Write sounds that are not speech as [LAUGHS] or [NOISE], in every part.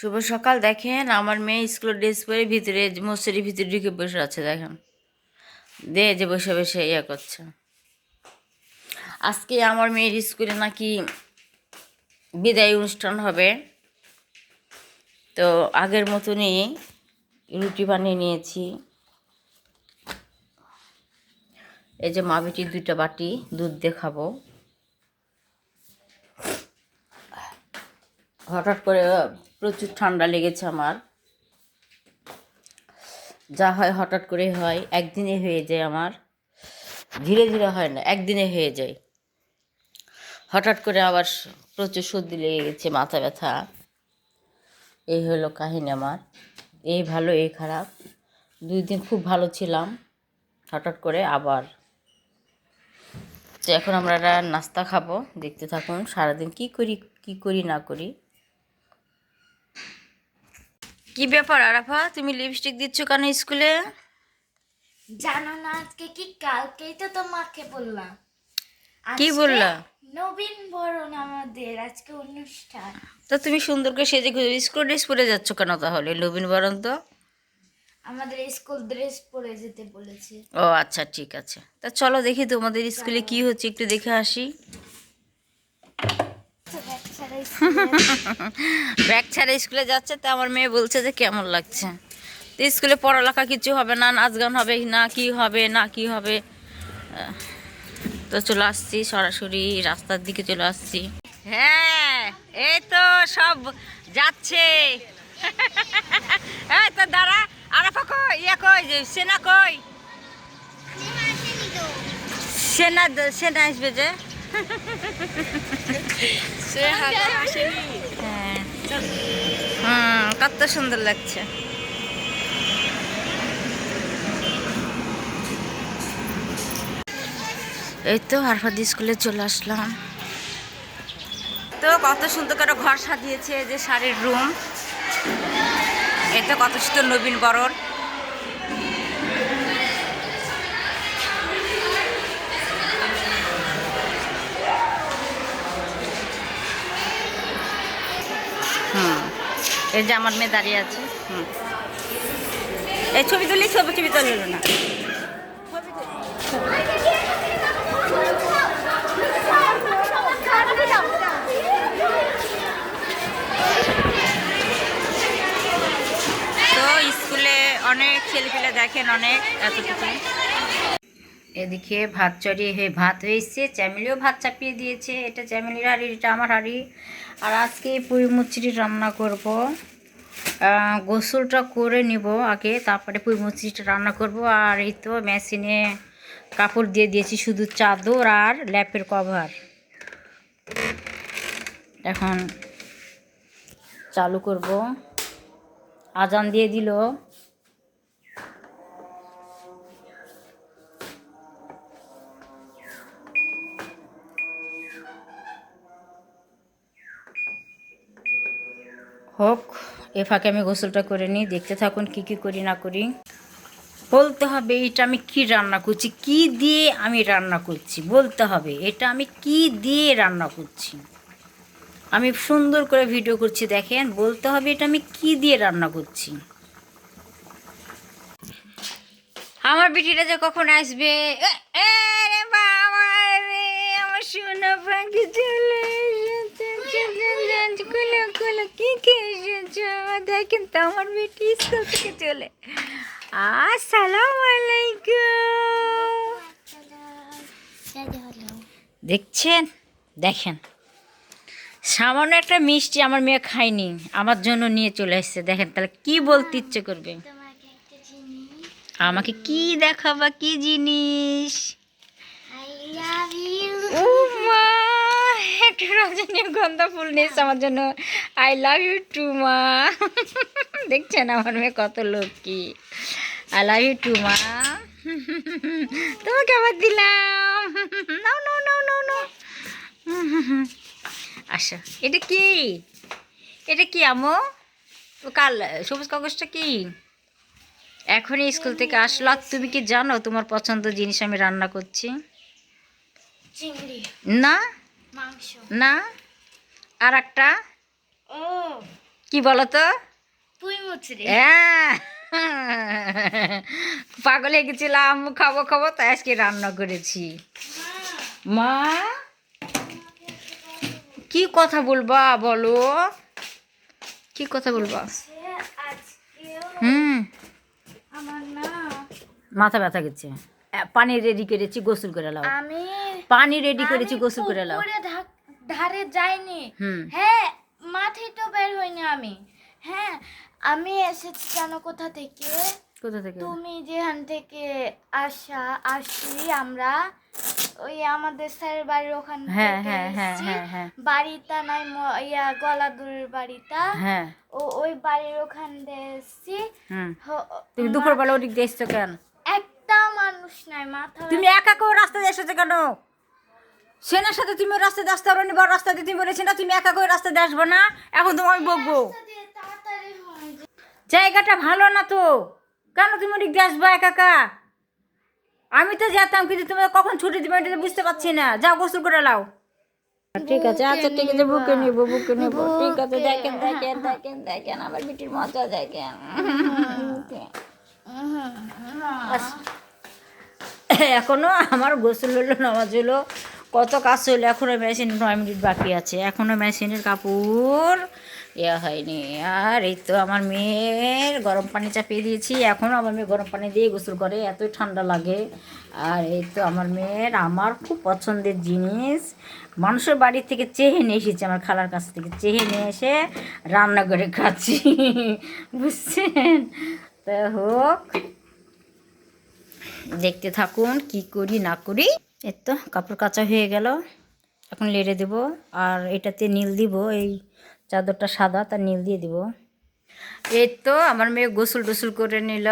শুভ সকাল, দেখেন আমার মেয়ে স্কুলের ড্রেস পরে ভিতরে মশারির ভিতরে ঢুকে বসে আছে, দেখেন। দে যে বসে বসে ইয়ে করছে। আজকে আমার মেয়ের স্কুলে নাকি বিদায় অনুষ্ঠান হবে। তো আগের মতনই রুটি বানিয়ে নিয়েছি। এই যে মা বেটির দুইটা বাটি দুধ দিয়ে খাব। হঠাৎ করে প্রচুর ঠান্ডা লেগেছে আমার। যা হয় হঠাৎ করে হয়, একদিনে হয়ে যায় আমার। ধীরে ধীরে হয় না, একদিনে হয়ে যায়। হঠাৎ করে আবার প্রচুর সর্দি লেগে গেছে, মাথা ব্যথা। এই হলো কাহিনী আমার। এই ভালো, এই খারাপ। দুই দিন খুব ভালো ছিলাম, হঠাৎ করে আবার। তো এখন আমরা নাস্তা খাব, দেখতে থাকুন, সারাদিন কি করি কি করি না করি। কি ব্যাপার আরাফা? তুমি লিপস্টিক দিচ্ছ কেন স্কুলে? জানো না আজকে কি? কালকেই তো তোমাকে বললাম। কি বললা? নবীন বরণ আমাদের আজকে অনুষ্ঠান। তো তুমি সুন্দর করে সেজে গুজে স্কুল ড্রেস পরে যাচ্ছ কেন তাহলে? নবীন বরণ তো? আমাদের স্কুল ড্রেস পরে যেতে বলেছে। ও আচ্ছা ঠিক আছে। তা চলো দেখি তোমাদের স্কুলে কি হচ্ছে একটু দেখে আসি। ব্যাগ ছাড়া স্কুলে যাচ্ছে, তো আমার মেয়ে বলছে যে কেমন লাগছে। তো স্কুলে পড়ালেখা কিছু হবে না, নাচ গান হবে না, কি হবে, না কি হবে। তো চলে আসছি সরাসরি, রাস্তার দিকে চলে আসছি। হ্যাঁ এই তো সব যাচ্ছে। তো দাঁড়া, আরাফা কই? ইয়া কই? যে সেনা কই? সেনা সেনা আসবে যে। হ্যাঁ। হুম কত সুন্দর লাগছে। এই তো হারফাদি স্কুলে চলে আসলাম। তো কত সুন্দর করে ঘর সাজিয়েছে যে শাড়ির রুম। এই তো কত সুন্দর নবীন বরণ। এই যে আমার মেয়ে দাঁড়িয়ে আছে। হুম। এই ছবি তুলি, ছবি ছবি তুললো না তো স্কুলে অনেক ছেলেপিলে দেখেন অনেক এত এতটুকু এদিকে ভাত চড়িয়ে হয়ে ভাত হয়েছে চ্যামিলিও ভাত চাপিয়ে দিয়েছে। এটা চ্যামিলির হাড়ি, এটা আমার হাড়ি। আর আজকে পুরি মুচড়ি রান্না করব। গোসলটা করে নিব আগে, তারপরে পুরি মুচড়িটা রান্না করব। আর এই তো মেশিনে কাপড় দিয়ে দিয়েছি শুধু চাদর আর ল্যাপের কভার। এখন চালু করব। আজান দিয়ে দিল। হোক, এ ফাঁকে আমি গোসলটা করে নিই, দেখতে থাকুন কি কি করি না করি। বলতে হবে, এটা আমি কি রান্না করছি, কি দিয়ে আমি রান্না করছি, বলতে হবে, এটা আমি কি দিয়ে রান্না করছি। আমি সুন্দর করে ভিডিও করছি, দেখেন, বলতে হবে, এটা আমি কি দিয়ে রান্না করছি। আমার বিটিটা যে কখন আসবে? আমার সোনা পাখি চলে কুলো কুলো কি খেয়ে এসেছ দেখেন তো আমার বেটি স্কুল থেকে চলে আসসালামু আলাইকুম দেখছেন? দেখেন। সামান্য একটা মিষ্টি আমার মেয়ে খায়নি আমার জন্য নিয়ে চলে এসছে। দেখেন তাহলে কি বলতে ইচ্ছে করবে? আমাকে কি দেখাবা কি জিনিস? আই লাভ ইউ রজনীগন্ধা ফুল নিয়েছে আমার জন্য আই লাভ ইউ টু মা। দেখছেন আমার মেয়ে কত লক্ষ্মী। আই লাভ ইউ টু মা। তোমাকে আবার দিলাম। নাও নাও নাও নাও নাও। আচ্ছা এটা কি? এটা কি আমো কাল সবুজ কাগজটা কি? এখনই স্কুল থেকে আসলো। তুমি কি জানো তোমার পছন্দ জিনিস আমি রান্না করছি? চিংড়ি। না? না? আর একটা ও। কি বলো তো হ্যাঁ। পাগল হয়ে গেছিলাম খাব খাব তাই আজকে রান্না করেছি। মা? কি কথা বলবা বলো? কি কথা বলবা? হুম। মাথা ব্যথা গেছে পানি রেডি করেছি গোসল করে লাও আমি পানি রেডি করেছি গোসল করে লাও ধারে যাইনি। হ্যাঁ মাঠে তো বের হইনি আমি। হ্যাঁ আমি এসেছি জানো কোথা থেকে? কোথা থেকে? তুমি যেখান থেকে আসা আসি আমরা ওই আমাদের স্যারের বাড়ির ওখান হ্যাঁ, থেকে হ্যাঁ, হ্যাঁ। বাড়িটা নাই ইয়া গলাদুরের বাড়িটা। হ্যাঁ। ও ওই বাড়ির ওখান দিয়ে এসেছি। তুমি দুপুরবেলা ওদিক দিয়ে এসছো কেন? একটা মানুষ নাই মাথা তুমি একা কেউ রাস্তা দিয়ে এসেছ কেন? সেনার সাথে তুমি রাস্তা দিয়ে আসতে পারো নি, বড় রাস্তা দিয়ে তুমি বলেছি না তুমি একা করে রাস্তা দিয়ে আসব না। এখন তুমি আমি বকবো। জায়গাটা ভালো না তো। কেন তুমি ওদিক দিয়ে আসব একা একা আমি তো যেতাম কিন্তু তুমি কখন ছুটি দিবে এটা বুঝতে পারছি না। যাও গোসল করে লাও ঠিক আছে আচ্ছা ঠিক আছে বুকে নিব বুকে নিব। ঠিক আছে দেখেন দেখেন দেখেন দেখেন আমার বিটির মজা দেখেন। এখনও আমার গোসল হলো নামাজ হলো। কত কাজ হলো এখনও মেশিন নয় মিনিট বাকি আছে, এখনও মেশিনের কাপড় ইয়া হয়নি। আর এই তো আমার মেয়ের গরম পানি চাপিয়ে দিয়েছি এখনও আমার মেয়ে গরম পানি দিয়ে গোসল করে, এতই ঠান্ডা লাগে। আর এই তো আমার মেয়ের, আমার খুব পছন্দের জিনিস, মানুষের বাড়ি থেকে চেহে নিয়ে এসেছি, আমার খালার কাছ থেকে চেহে নিয়ে এসে রান্না করে খাচ্ছি, বুঝছেন? তা হোক, দেখতে থাকুন, কি করি না করি। এই তো কাপড় কাচা হয়ে গেল। এখন লেড়ে দেব। আর এটাতে নীল দিব, এই চাদরটা সাদা, তার নীল দিয়ে দিব। এই তো আমার মেয়ে গোসল টোসল করে নিল।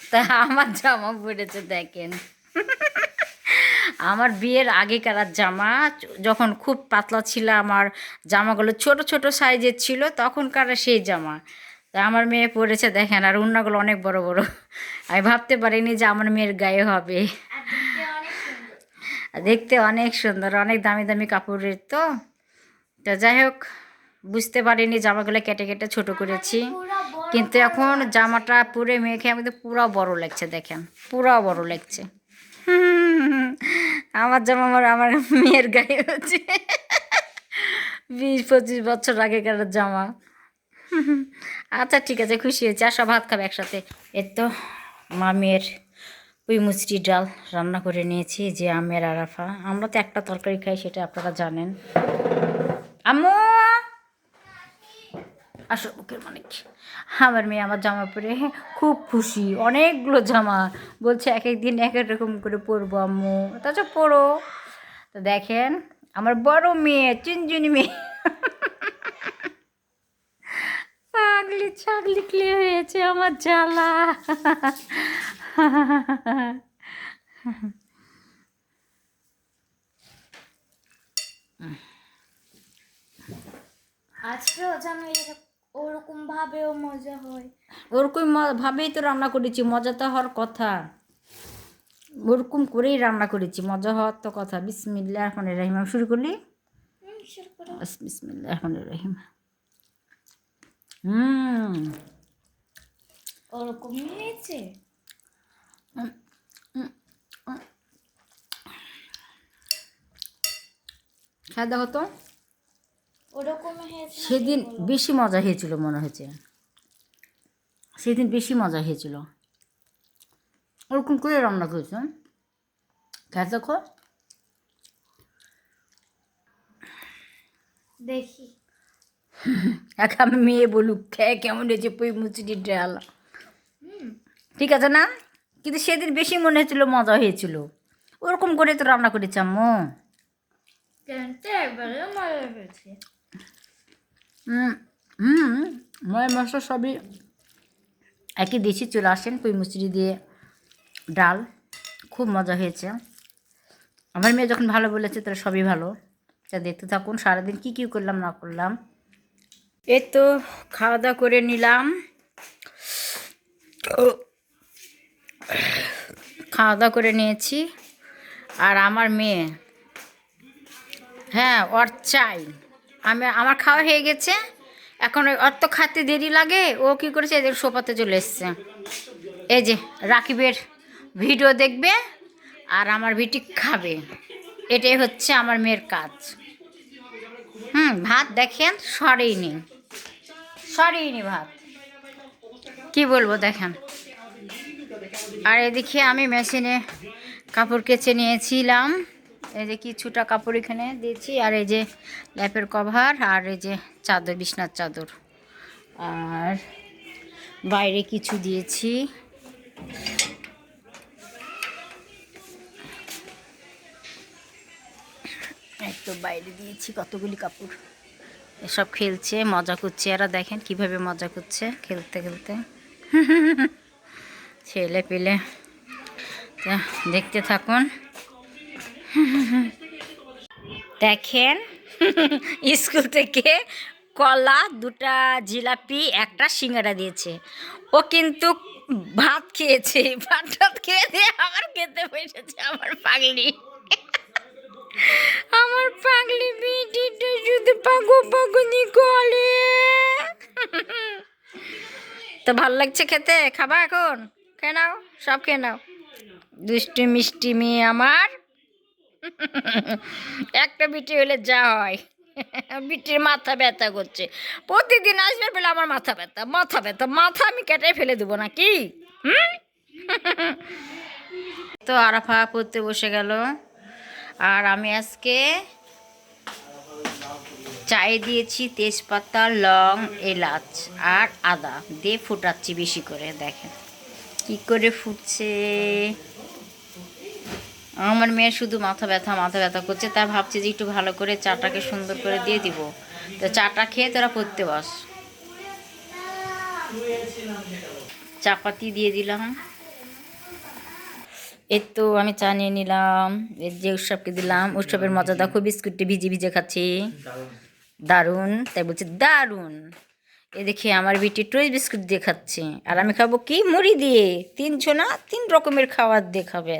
তা আমার জামা পড়েছে, দেখেন। আমার বিয়ের আগেকার জামা, যখন খুব পাতলা ছিল আমার, জামাগুলো ছোট ছোট সাইজের ছিল, তখনকার সেই জামা। তা আমার মেয়ে পরেছে দেখেন, আর উন্নাগুলো অনেক বড় বড়। আমি ভাবতে পারিনি যে আমার মেয়ের গায়ে হবে আর দেখতে অনেক সুন্দর আর দেখতে অনেক সুন্দর, অনেক দামি দামি কাপড়ের তো। তো যাই হোক, বুঝতে পারিনি জামাগুলো কেটে কেটে ছোট করেছি। কিন্তু এখন জামাটা পুরে মেখে আমাদের পুরো বড় লাগছে, দেখেন। পুরো বড় লাগছে। [LAUGHS] আমার জামা আমার আমার মেয়ের গায়ে হচ্ছে। [LAUGHS] বিশ পঁচিশ বছর আগেকার জামা। [LAUGHS] আচ্ছা ঠিক আছে, খুশি হয়েছে। আর সব ভাত খাবে একসাথে। এর তো মামের পুঁই মুচড়ি ডাল রান্না করে নিয়েছি, যে আমের আরাফা। আমরা তো একটা তরকারি খাই, সেটা আপনারা জানেন। আম্মু! আসো বুকের কি আমার মেয়ে আমার জামা পরে খুব খুশি, অনেকগুলো জামা। বলছে এক এক দিন এক এক রকম করে পরবো আম্মু। তাছাড়া পড়ো তো দেখেন, আমার বড় মেয়ে চুনচুনি মেয়ে। পাগলি ছাগলি ক্লে হয়েছে আমার জ্বালা। আজকেও যেন ওরকম ভাবেও মজা হয়। ওরকম ভাবেই তো রান্না করেছি মজা তো হওয়ার কথা। ওরকম করেই রান্না করেছি মজা হওয়ার তো কথা। বিসমিল্লা এখন রহিম। আমি শুরু করলি বিসমিল্লা এখন রহিম। হুম। ওরকম হয়েছে? খেয়ে দেখো তো। ওরকম? সেদিন বেশি মজা হয়েছিল মনে হয়েছে সেদিন বেশি মজা হয়েছিল। ওরকম করে রান্না করেছ খেয়ে দেখো। দেখি। এক আমি মেয়ে বলুক খেয়ে কেমন হয়েছে? পুই মুচড়ি ডাল। ঠিক আছে না? কিন্তু সেদিন বেশি মনে হয়েছিল মজা হয়েছিল। ওরকম করে তো রান্না করেছি আম্মু। হুম ময় মশলা সবই একই দেশি চলে আসেন পুঁই মুচড়ি দিয়ে ডাল। খুব মজা হয়েছে। আমার মেয়ে যখন ভালো বলেছে তাহলে সবই ভালো। তা দেখতে থাকুন সারাদিন কী কী করলাম না করলাম। এই তো খাওয়া দাওয়া করে নিলাম। খাওয়া দাওয়া করে নিয়েছি। আর আমার মেয়ে। হ্যাঁ ওর চাই। আমি, আমার খাওয়া হয়ে গেছে। এখন ওই অত খাতে দেরি লাগে। ও কি করেছে? এদের সোপাতে চলে এসছে। এই যে রাকিবের ভিডিও দেখবে আর আমার বিটি খাবে। এটাই হচ্ছে আমার মেয়ের কাজ। হুম, ভাত দেখেন সরেই নি ভাত। কি বলব, দেখেন। আর এদিকে আমি মেশিনে কাপড় কেচে নিয়েছিলাম। এই যে কিছুটা কাপড় এখানে দিয়েছি, আর এই যে ল্যাপের কভার, আর এই যে চাদর, বিছনার চাদর। আর বাইরে কিছু দিয়েছি। একটু বাইরে দিয়েছি কতগুলি কাপড়। এসব খেলছে, মজা করছে। এরা দেখেন কীভাবে মজা করছে খেলতে খেলতে। [LAUGHS] ছেলে পেলে দেখতে থাকুন। দেখেন, স্কুল থেকে কলা, দুটা জিলাপি, একটা সিঙ্গারা দিয়েছে। ও কিন্তু ভাত খেয়েছে, ভাত টাত খেয়ে দিয়ে আবার খেতে বসেছে, আমার পাগলি। আমার পাগলি বিটিটা শুধু পাগো পাগনি গলে তো ভালো লাগছে খেতে? খাবা এখন? খেয়ে নাও, সব খেয়ে নাও। দুষ্টু মিষ্টি মেয়ে আমার। একটা বিটি হলে যা হয়। বিটির মাথা ব্যথা করছে। প্রতিদিন আসবে বলে আমার মাথা ব্যথা মাথা ব্যথা, মাথা আমি কেটে ফেলে দেবো নাকি হুম? তো আরাফা পড়তে বসে গেল। আর আমি আজকে চায়ে দিয়েছি তেজপাতা, লং, এলাচ আর আদা। দিয়ে ফুটাচ্ছি বেশি করে, দেখেন। কি করে ফুটছে? আমার মেয়ে শুধু মাথা ব্যথা মাথা ব্যথা করছে। তাই ভাবছি যে একটু ভালো করে চাটাকে সুন্দর করে দিয়ে দিব। তো চাটা খেয়ে তোরা পড়তে বস। চাপাতি দিয়ে দিলাম। এর তো আমি চা নিয়ে নিলাম। এর যে উৎসবকে দিলাম। উৎসবের মজা দেখো বিস্কুটটি ভিজে ভিজে খাচ্ছি। দারুণ। তাই বলছে দারুণ। এ দেখি আমার বিটি টুই বিস্কুট দিয়ে আর আমি খাব কি? মুড়ি দিয়ে। তিনশো না তিন রকমের খাবার দিয়ে খাবে।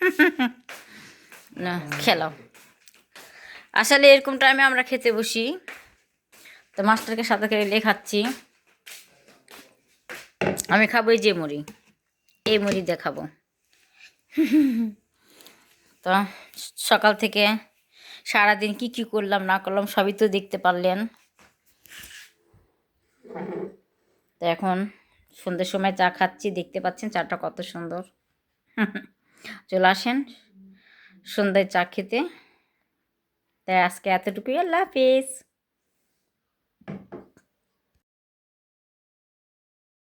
[LAUGHS] না খেলাও আসলে এরকম টাইমে আমরা খেতে বসি। তো মাস্টারকে সাথে করে লে খাচ্ছি। আমি খাব এই যে মুড়ি। এই মুড়ি দেখাবো খাব। [LAUGHS] তো সকাল থেকে সারাদিন কি কি করলাম, না করলাম, সবই তো দেখতে পারলেন। তো এখন সন্ধ্যের সময় চা খাচ্ছি, দেখতে পাচ্ছেন চাটা কত সুন্দর। [LAUGHS] চলে আসেন সন্ধ্যায় চা খেতে। তাই আজকে এতটুকুই, আল্লাহ হাফিজ।